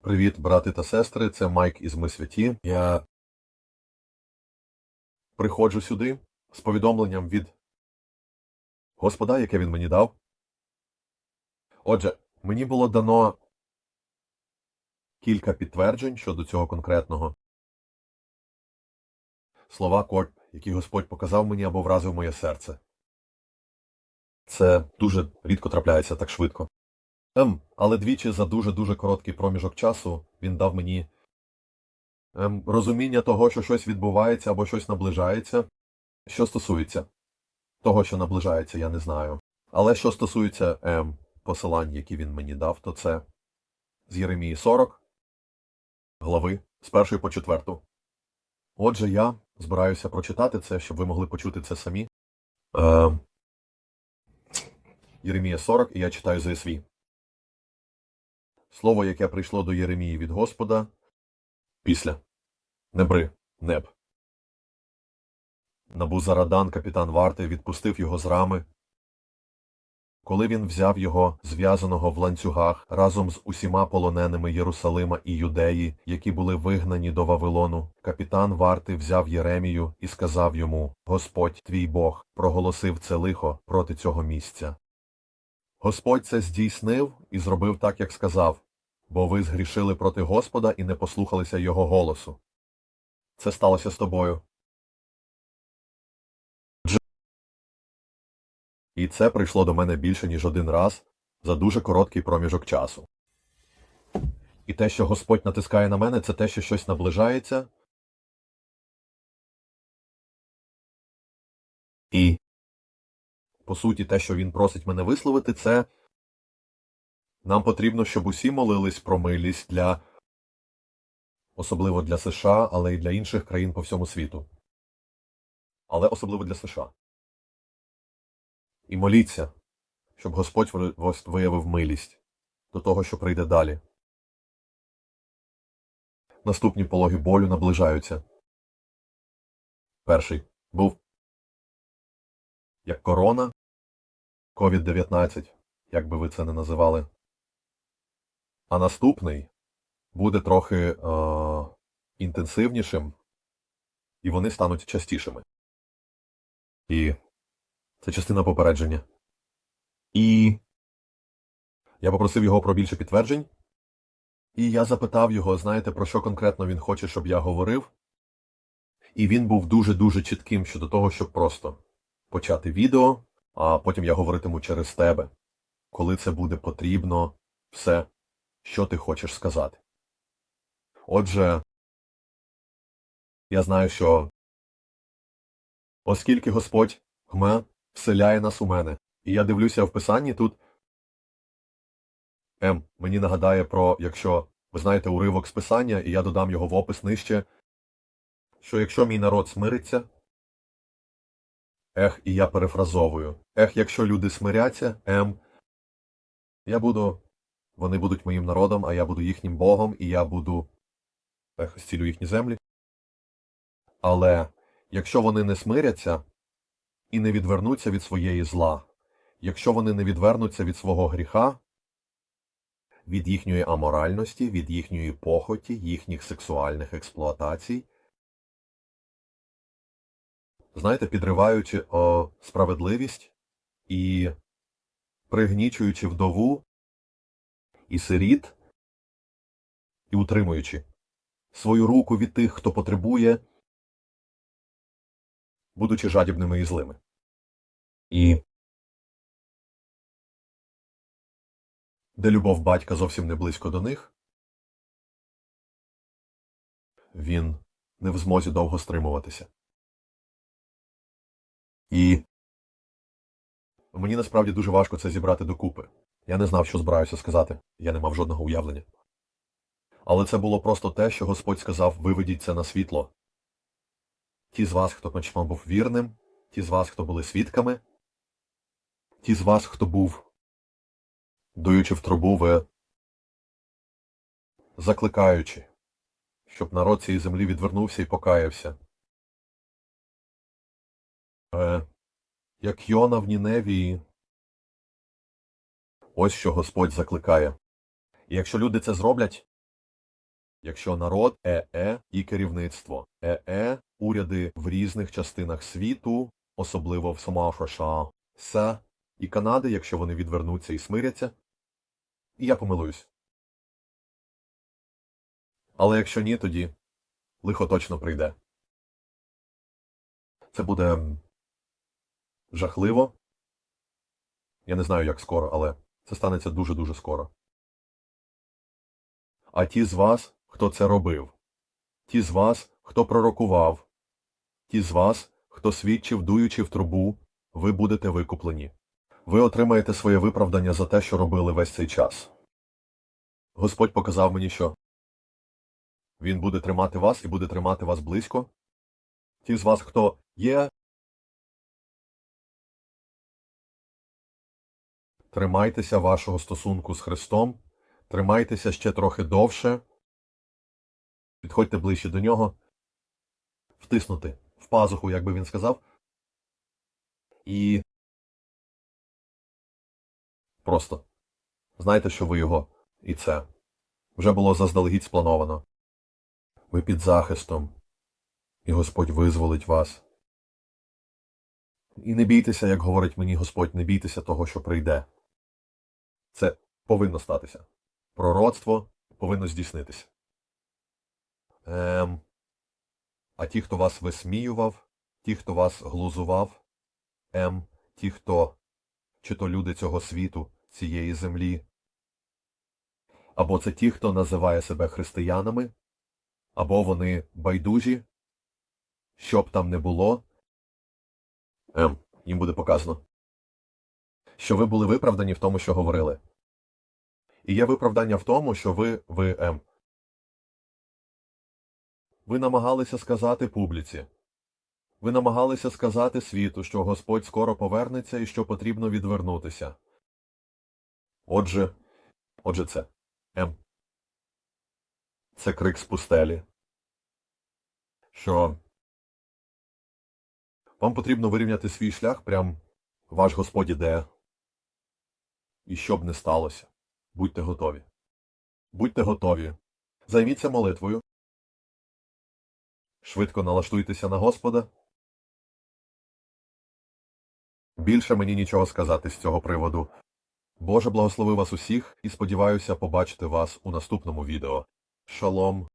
Привіт, брати та сестри, це Майк із Ми Святі. Я приходжу сюди з повідомленням від Господа, яке він мені дав. Отже, мені було дано кілька підтверджень щодо цього конкретного. Слова корд, які Господь показав мені або вразив моє серце. Це дуже рідко трапляється так швидко. Ем, але двічі за дуже-дуже короткий проміжок часу він дав мені ем, розуміння того, що щось відбувається або щось наближається. Що стосується того, що наближається, я не знаю. Але що стосується ем, посилань, які він мені дав, то це з Єремії 40, глави з першої по четверту. Отже, я збираюся прочитати це, щоб ви могли почути це самі. Ем, Єремія 40, і я читаю ЗСВ. Слово, яке прийшло до Єремії від Господа, після Небри, неб. Набузарадан, капітан варти, відпустив його з рами. Коли він взяв його, зв'язаного в ланцюгах, разом з усіма полоненими Єрусалима і Юдеї, які були вигнані до Вавилону, капітан варти взяв Єремію і сказав йому Господь, твій Бог, проголосив це лихо проти цього місця. Господь це здійснив і зробив так, як сказав, бо ви згрішили проти Господа і не послухалися його голосу. Це сталося з тобою. І це прийшло до мене більше, ніж один раз за дуже короткий проміжок часу. І те, що Господь натискає на мене, це те, що щось наближається. І по суті, те, що він просить мене висловити, це нам потрібно, щоб усі молились про милість для особливо для США, але й для інших країн по всьому світу. Але особливо для США. І моліться, щоб Господь виявив милість до того, що прийде далі. Наступні пологи болю наближаються. Перший був як корона, COVID-19, як би ви це не називали. А наступний буде трохи е, інтенсивнішим, і вони стануть частішими. І це частина попередження. І я попросив його про більше підтверджень. І я запитав його, знаєте, про що конкретно він хоче, щоб я говорив. І він був дуже-дуже чітким щодо того, щоб просто почати відео, а потім я говоритиму через тебе, коли це буде потрібно, все, що ти хочеш сказати. Отже, я знаю, що оскільки Господь гме вселяє нас у мене, і я дивлюся в писанні тут. М мені нагадає про, якщо ви знаєте уривок з писання, і я додам його в опис нижче, що якщо мій народ смириться, Ех, і я перефразовую. Ех, якщо люди смиряться, М. Я буду. Вони будуть моїм народом, а я буду їхнім Богом, і я буду. Зцілю їхні землі. Але якщо вони не смиряться і не відвернуться від своєї зла, якщо вони не відвернуться від свого гріха, від їхньої аморальності, від їхньої похоті, їхніх сексуальних експлуатацій, знаєте, підриваючи о, справедливість і пригнічуючи вдову і сиріт, і утримуючи свою руку від тих, хто потребує, будучи жадібними і злими. І де любов батька зовсім не близько до них, він не в змозі довго стримуватися. І мені насправді дуже важко це зібрати докупи. Я не знав, що збираюся сказати, я не мав жодного уявлення. Але це було просто те, що Господь сказав виведіть це на світло. Ті з вас, хто начебто був вірним, ті з вас, хто були свідками, ті з вас, хто був, дуючи в трубу, ви закликаючи, щоб народ цієї землі відвернувся і покаявся. Е, як Йона в Ніневії. Ось що Господь закликає. І якщо люди це зроблять, якщо народ ЕЕ і керівництво ЕЕ, уряди в різних частинах світу, особливо в США, США і Канади, якщо вони відвернуться і смиряться, і я помилуюсь. Але якщо ні, тоді лихо точно прийде. Це буде жахливо. Я не знаю, як скоро, але це станеться дуже-дуже скоро. А ті з вас, хто це робив, ті з вас, хто пророкував, ті з вас, хто свідчив, дуючи в трубу, ви будете викуплені. Ви отримаєте своє виправдання за те, що робили весь цей час. Господь показав мені, що Він буде тримати вас і буде тримати вас близько. Ті з вас, хто є, тримайтеся вашого стосунку з Христом, тримайтеся ще трохи довше, підходьте ближче до нього, втиснути в пазуху, як би він сказав, і просто. Знайте, що ви його, і це. Вже було заздалегідь сплановано. Ви під захистом, і Господь визволить вас. І не бійтеся, як говорить мені Господь, не бійтеся того, що прийде. Це повинно статися. Пророцтво повинно здійснитися. Ем, а ті, хто вас висміював, ті, хто вас глузував, ем, ті, хто, чи то люди цього світу, цієї землі, або це ті, хто називає себе християнами, або вони байдужі, що б там не було, ем, їм буде показано, що ви були виправдані в тому, що говорили. І є виправдання в тому, що ви, ви, ем, ви намагалися сказати публіці, ви намагалися сказати світу, що Господь скоро повернеться і що потрібно відвернутися. Отже, отже це, ем, це крик з пустелі, що вам потрібно вирівняти свій шлях, прям ваш Господь іде. І що б не сталося, будьте готові. Будьте готові. Займіться молитвою. Швидко налаштуйтеся на Господа. Більше мені нічого сказати з цього приводу. Боже благослови вас усіх і сподіваюся побачити вас у наступному відео. Шалом.